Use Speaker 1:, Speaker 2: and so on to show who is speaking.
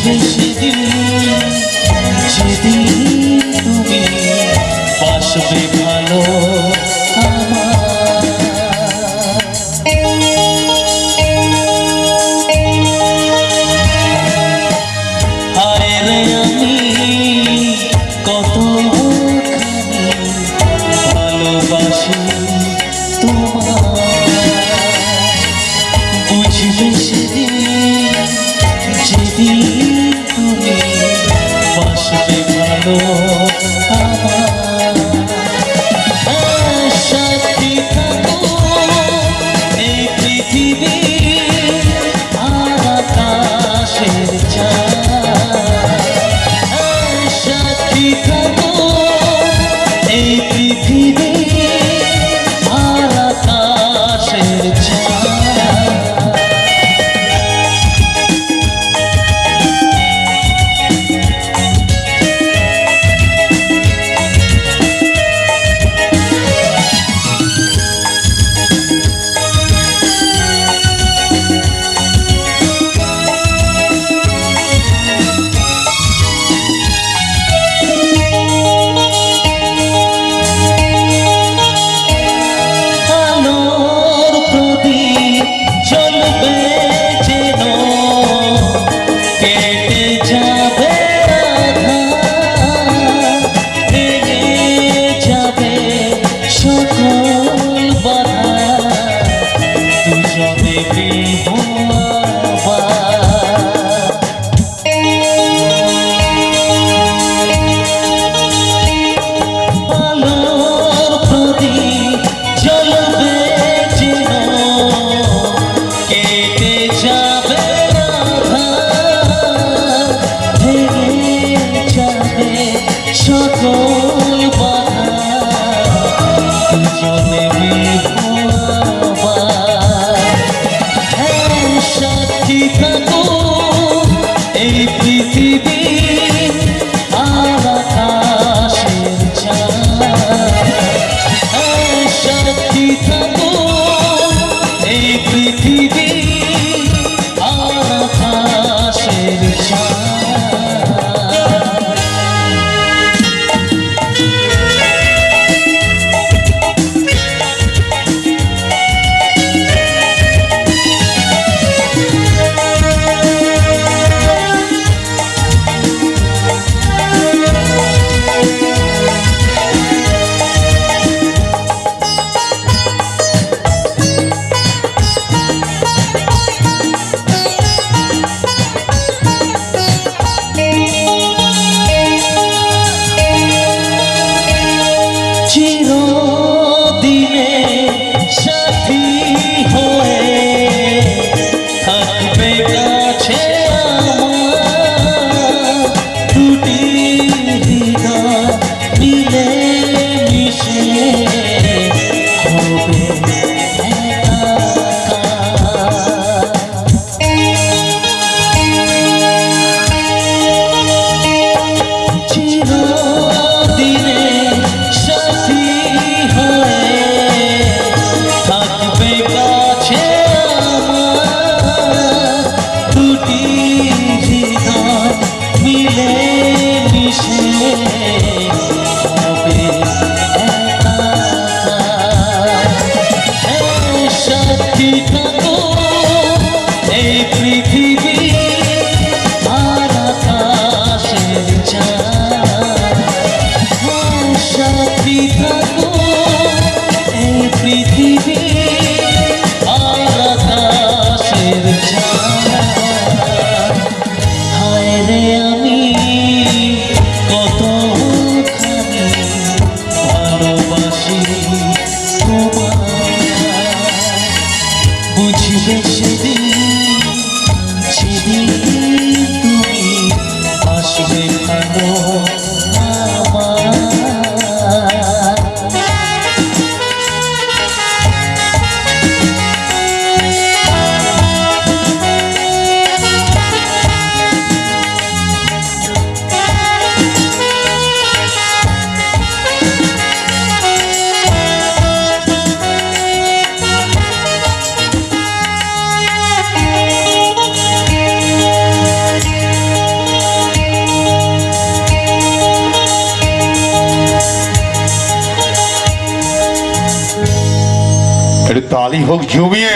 Speaker 1: আসবে সেদিন সেদিন তুমি বাসবে ভালো ভালোবাসি তোমার সকল you.
Speaker 2: বালি হোক জমিয়ে